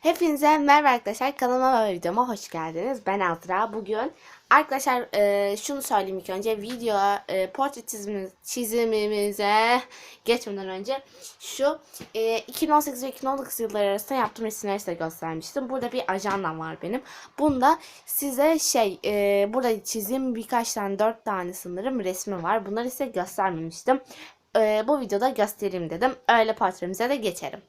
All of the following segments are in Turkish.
Hepinize merhaba arkadaşlar. Kanalıma ve videoma hoş geldiniz. Ben Azra. Bugün arkadaşlar e, şunu söyleyeyim ilk önce. Video e, portre çizimi, çizimimize geçmeden önce şu e, 2018 ve 2019 yılları arasında yaptığım resimleri size göstermiştim. Burada bir ajandam var benim. Bunda size şey e, burada çizim birkaç tane dört tane sanırım resmi var. Bunları size göstermemiştim. E, bu videoda göstereyim dedim. Öyle portremize de geçelim.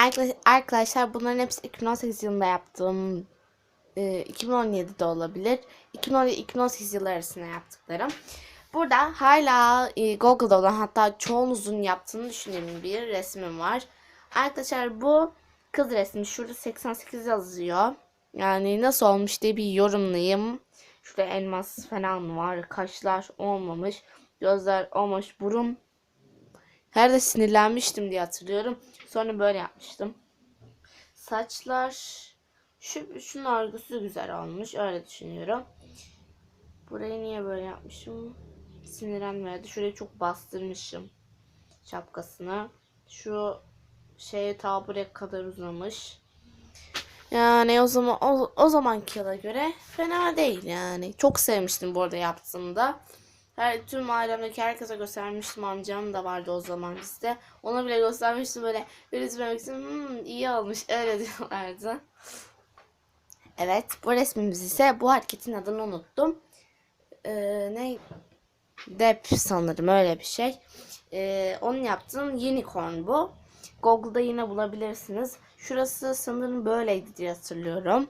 Arkadaş- Arkadaşlar bunların hepsi 2018 yılında yaptığım e, 2017'de olabilir. 2017-2018 yılları arasında yaptıklarım. Burada hala e, Google'da olan hatta çoğunuzun yaptığını düşündüğüm bir resmim var. Arkadaşlar bu kız resmi. Şurada 88 yazıyor. Yani nasıl olmuş diye bir yorumlayayım. Şurada elmas falan var. Kaşlar olmamış. Gözler olmamış. Burun her de sinirlenmiştim diye hatırlıyorum. Sonra böyle yapmıştım. Saçlar şu şunun örgüsü güzel olmuş. Öyle düşünüyorum. Burayı niye böyle yapmışım? Sinirlenmedi. Şurayı çok bastırmışım. Şapkasını. Şu şeye ta buraya kadar uzamış. Yani o zaman o, o zamanki yıla göre fena değil yani. Çok sevmiştim bu arada yaptığımda. Her tüm ailemdeki herkese göstermiştim. Amcam da vardı o zaman bizde. Ona bile göstermiştim böyle üretmemek için hmm, iyi olmuş öyle diyorlardı. Evet bu resmimiz ise bu hareketin adını unuttum. Ee, ne? Dep sanırım öyle bir şey. Ee, onun yaptığım unicorn bu. Google'da yine bulabilirsiniz. Şurası sanırım böyleydi diye hatırlıyorum.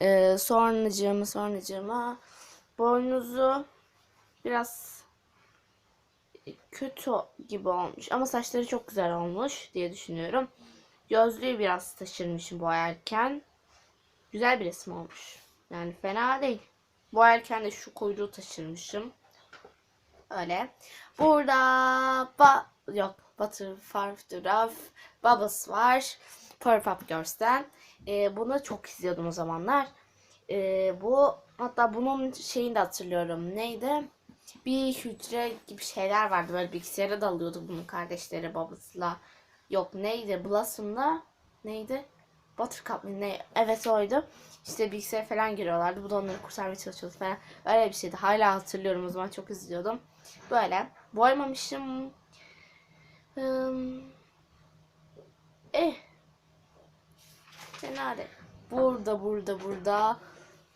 Ee, sonracığıma sonracığıma boynuzu biraz kötü gibi olmuş ama saçları çok güzel olmuş diye düşünüyorum. Gözlüğü biraz taşırmışım boyarken. Güzel bir resim olmuş. Yani fena değil. Boyarken de şu kuyruğu taşırmışım. Öyle. Burada ba yok Butterfly Bubbles var. Powerpuff Girls'ten. Ee, bunu çok izliyordum o zamanlar. Ee, bu hatta bunun şeyini de hatırlıyorum. Neydi? Bir hücre gibi şeyler vardı. Böyle bilgisayara dalıyordu bunun kardeşleri babasıyla. Yok neydi? Blossom'da neydi? Buttercup ne? Evet oydu. İşte bilgisayara falan giriyorlardı. Bu da onları kurtarmaya çalışıyordu falan. Öyle bir şeydi. Hala hatırlıyorum o zaman çok izliyordum. Böyle. Boyamamışım. Hmm. Eh. Fena değil. Burada burada burada.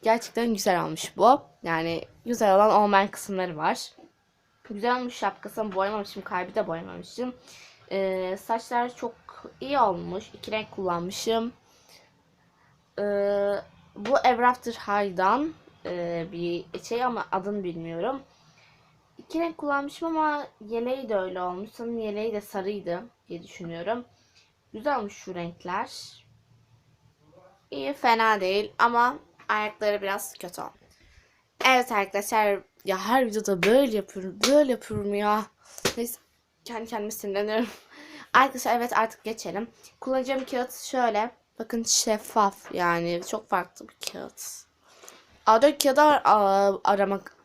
Gerçekten güzel olmuş bu. Yani güzel olan olmayan kısımları var. Güzel olmuş şapkasını boyamamışım. Kalbi de boyamamışım. Ee, saçlar çok iyi olmuş. İki renk kullanmışım. Ee, bu Ever After High'dan e, bir şey ama adını bilmiyorum. İki renk kullanmışım ama yeleği de öyle olmuş. Sanırım yeleği de sarıydı diye düşünüyorum. Güzel olmuş şu renkler. İyi fena değil ama ayakları biraz kötü. Evet arkadaşlar ya her videoda böyle yapıyorum böyle yapıyorum ya. Neyse kendi kendime sinirleniyorum. Arkadaşlar evet artık geçelim. Kullanacağım kağıt şöyle. Bakın şeffaf yani çok farklı bir kağıt. A4 kağıdı aramak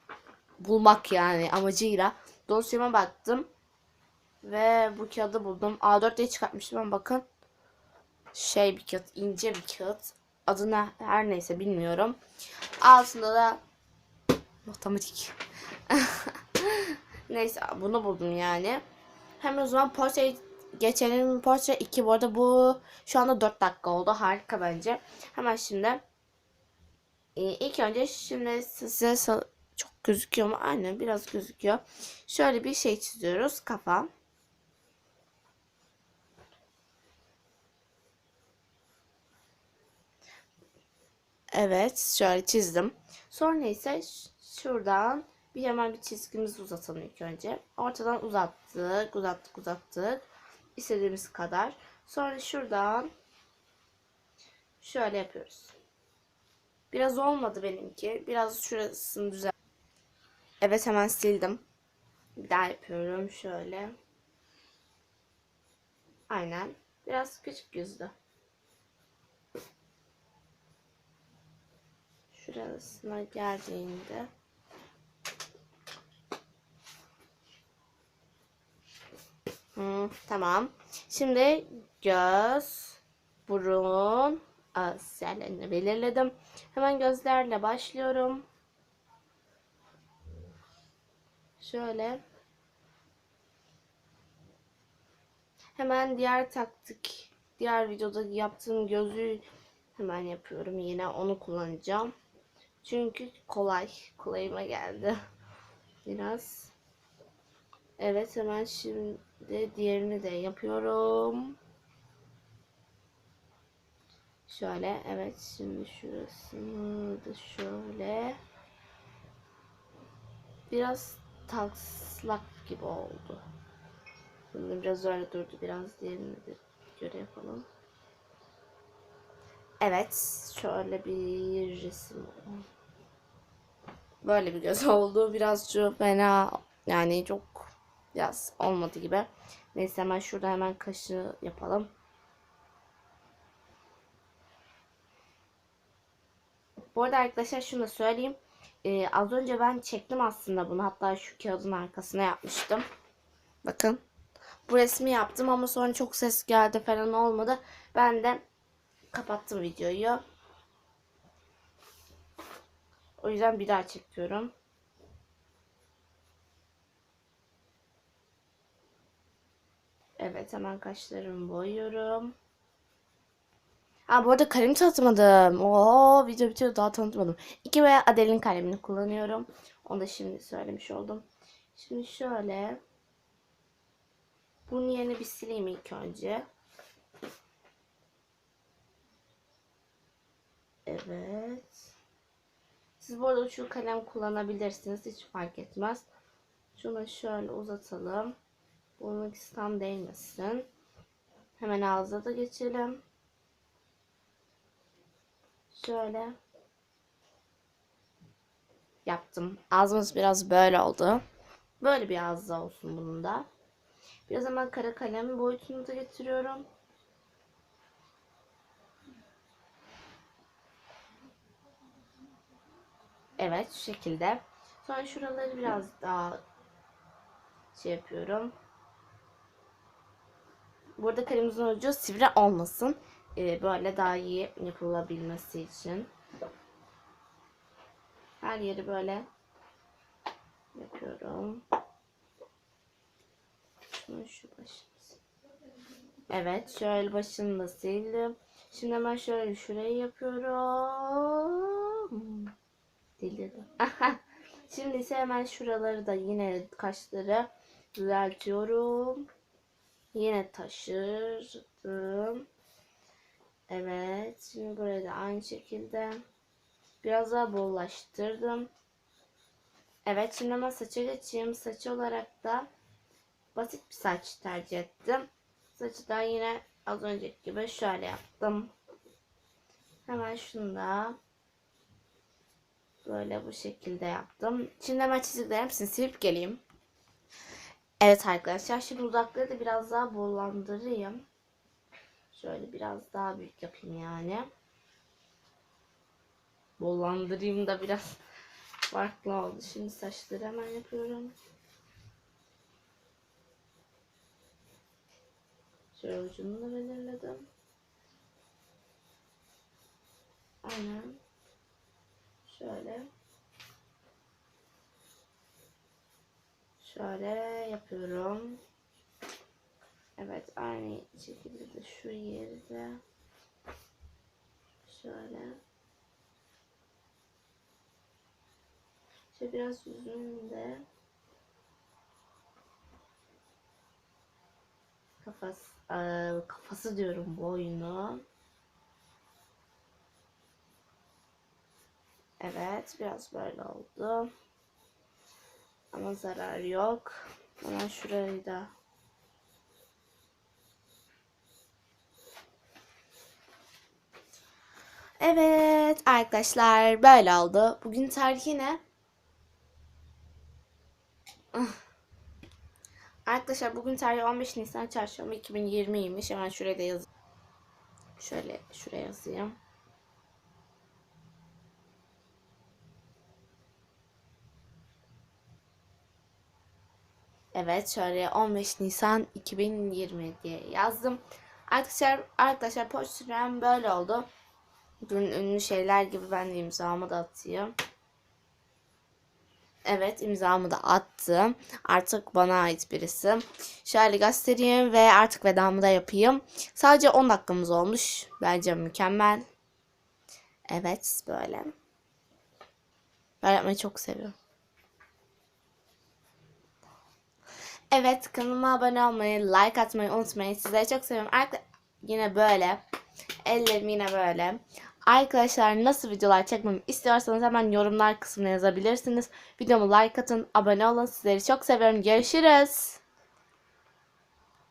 bulmak yani amacıyla dosyama baktım. Ve bu kağıdı buldum. A4 diye çıkartmıştım ama bakın. Şey bir kağıt, ince bir kağıt. Adına her neyse bilmiyorum. Altında da matematik. neyse bunu buldum yani. Hemen o zaman portre geçelim. Portre 2 bu arada bu şu anda 4 dakika oldu. Harika bence. Hemen şimdi ee, ilk önce şimdi size çok gözüküyor mu? Aynen biraz gözüküyor. Şöyle bir şey çiziyoruz. Kafa. Evet, şöyle çizdim. Sonra ise şuradan bir hemen bir çizgimizi uzatalım ilk önce. Ortadan uzattık, uzattık, uzattık. İstediğimiz kadar. Sonra şuradan şöyle yapıyoruz. Biraz olmadı benimki. Biraz şurasını düzelt. Evet hemen sildim. Bir daha yapıyorum şöyle. Aynen. Biraz küçük yüzdü. Şurasına geldiğinde Hı, tamam. Şimdi göz, burun ağız yerlerini belirledim. Hemen gözlerle başlıyorum. Şöyle. Hemen diğer taktik, diğer videoda yaptığım gözü hemen yapıyorum. Yine onu kullanacağım. Çünkü kolay. Kolayıma geldi. Biraz. Evet hemen şimdi diğerini de yapıyorum. Şöyle evet şimdi şurasını da şöyle. Biraz taslak gibi oldu. Şimdi biraz öyle durdu. Biraz diğerini de göre yapalım. Evet. Şöyle bir resim. Böyle bir göz oldu. Birazcık fena. Yani çok biraz olmadı gibi. Neyse hemen şurada hemen kaşı yapalım. Bu arada arkadaşlar şunu da söyleyeyim. Ee, az önce ben çektim aslında bunu. Hatta şu kağıdın arkasına yapmıştım. Bakın. Bu resmi yaptım ama sonra çok ses geldi falan olmadı. Ben de kapattım videoyu. O yüzden bir daha çekiyorum. Evet hemen kaşlarımı boyuyorum. Ha bu arada kalemi tanıtmadım. Oo video bitiyor daha tanıtmadım. 2 veya Adel'in kalemini kullanıyorum. Onu da şimdi söylemiş oldum. Şimdi şöyle. Bunun yerini bir sileyim ilk önce. Evet. Siz bu arada şu kalem kullanabilirsiniz. Hiç fark etmez. Şunu şöyle uzatalım. Bunun tam değmesin. Hemen ağza da geçelim. Şöyle yaptım. Ağzımız biraz böyle oldu. Böyle bir ağızda olsun bunun da. Biraz hemen kara kalem boyutunu da getiriyorum. Evet şu şekilde. Sonra şuraları biraz daha şey yapıyorum. Burada kalemimizin ucu sivri olmasın. Ee, böyle daha iyi yapılabilmesi için. Her yeri böyle yapıyorum. Şunu şu başını. Evet şöyle başını da sildim. Şimdi hemen şöyle şurayı yapıyorum. Delirdim. Şimdi ise hemen şuraları da yine kaşları düzeltiyorum. Yine taşırdım. Evet. Şimdi burayı da aynı şekilde biraz daha bollaştırdım. Evet şimdi hemen saça geçeyim. Saç olarak da basit bir saç tercih ettim. Saçı da yine az önceki gibi şöyle yaptım. Hemen şunu da böyle bu şekilde yaptım. Şimdi hemen çizgilerim hepsini silip geleyim. Evet arkadaşlar şimdi dudakları da biraz daha bollandırayım. Şöyle biraz daha büyük yapayım yani. Bollandırayım da biraz farklı oldu. Şimdi saçları hemen yapıyorum. Şöyle ucunu da belirledim. Aynen. Şöyle. Şöyle yapıyorum. Evet aynı şekilde de şu yeri de şöyle. Biraz yüzünde kafası, ıı, kafası diyorum boynu. Evet biraz böyle oldu. Ama zarar yok. Hemen şurayı da Evet arkadaşlar böyle oldu. Bugün tarihi ne? Arkadaşlar bugün tarihi 15 Nisan çarşamba 2020'ymiş. Hemen şuraya da yaz. Şöyle şuraya yazayım. Evet şöyle 15 Nisan 2020 diye yazdım. Arkadaşlar arkadaşlar portrem böyle oldu. Bugün ünlü şeyler gibi ben de imzamı da atayım. Evet imzamı da attım. Artık bana ait bir isim. Şöyle göstereyim ve artık vedamı da yapayım. Sadece 10 dakikamız olmuş. Bence mükemmel. Evet böyle. Ben yapmayı çok seviyorum. Evet kanalıma abone olmayı, like atmayı unutmayın. Sizleri çok seviyorum. Arka- yine böyle. Ellerim yine böyle. Arkadaşlar nasıl videolar çekmemi istiyorsanız hemen yorumlar kısmına yazabilirsiniz. Videomu like atın, abone olun. Sizleri çok seviyorum. Görüşürüz.